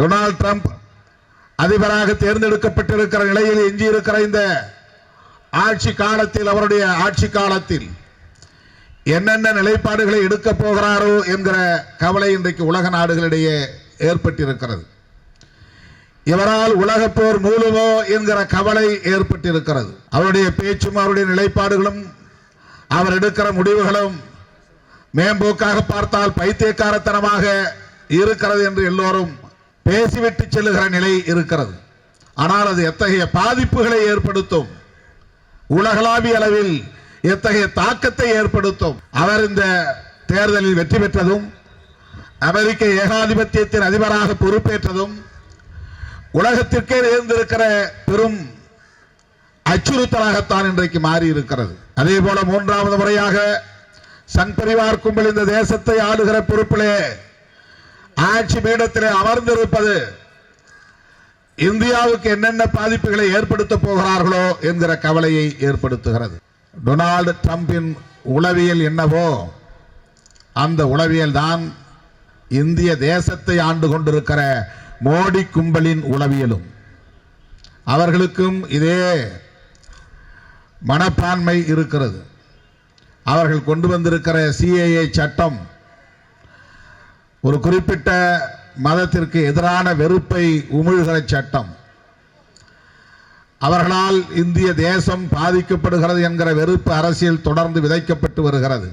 Donald Trump அதிபராக தேர்ந்தெடுக்கப்பட்டிருக்கிற நிலையில் எஞ்சியிருக்கிற இந்த ஆட்சி காலத்தில் அவருடைய ஆட்சி காலத்தில் என்னென்ன நிலைப்பாடுகளை எடுக்கப் போகிறாரோ என்கிற கவலை இன்றைக்கு உலக நாடுகளிடையே ஏற்பட்டிருக்கிறது. இவரால் உலகப்போர் போர் மூலுமோ என்கிற கவலை ஏற்பட்டிருக்கிறது. அவருடைய பேச்சும் அவருடைய நிலைப்பாடுகளும் அவர் எடுக்கிற முடிவுகளும் மேம்போக்காக பார்த்தால் பைத்தியக்காரத்தனமாக இருக்கிறது என்று எல்லோரும் பேசிவிட்டு செல்லுகிற நிலை இருக்கிறது. ஆனால் அது எத்தகைய பாதிப்புகளை ஏற்படுத்தும்? உலகளாவிய அளவில் எத்தகைய தாக்கத்தை ஏற்படுத்தும்? அவர் இந்த தேர்தலில் வெற்றி பெற்றதும் அமெரிக்க ஏகாதிபத்தியத்தின் அதிபராக பொறுப்பேற்றதும் உலகத்திற்கே நேர்ந்திருக்கிற பெரும் அச்சுறுத்தலாகத்தான் இன்றைக்கு மாறி இருக்கிறது அதே போல மூன்றாவது முறையாக சங் பரிவார் கும்பல் இந்த தேசத்தை ஆளுகிற பொறுப்பிலே ஆட்சி பீடத்திலே அமர்ந்திருப்பது இந்தியாவுக்கு என்னென்ன பாதிப்புகளை ஏற்படுத்த போகிறார்களோ என்கிற கவலையை ஏற்படுத்துகிறது. டொனால்டு ட்ரம்பின் உளவியல் என்னவோ அந்த உளவியல் தான் இந்திய தேசத்தை ஆண்டு கொண்டிருக்கிற மோடி கும்பலின் உளவியலும். அவர்களுக்கும் இதே மனப்பான்மை இருக்கிறது. அவர்கள் கொண்டு வந்திருக்கிற சிஏஏ சட்டம் ஒரு குறிப்பிட்ட மதத்திற்கு எதிரான வெறுப்பை உமிழ்கிற சட்டம். அவர்களால் இந்திய தேசம் பாதிக்கப்படுகிறது என்கிற வெறுப்பு அரசியல் தொடர்ந்து விதைக்கப்பட்டு வருகிறது.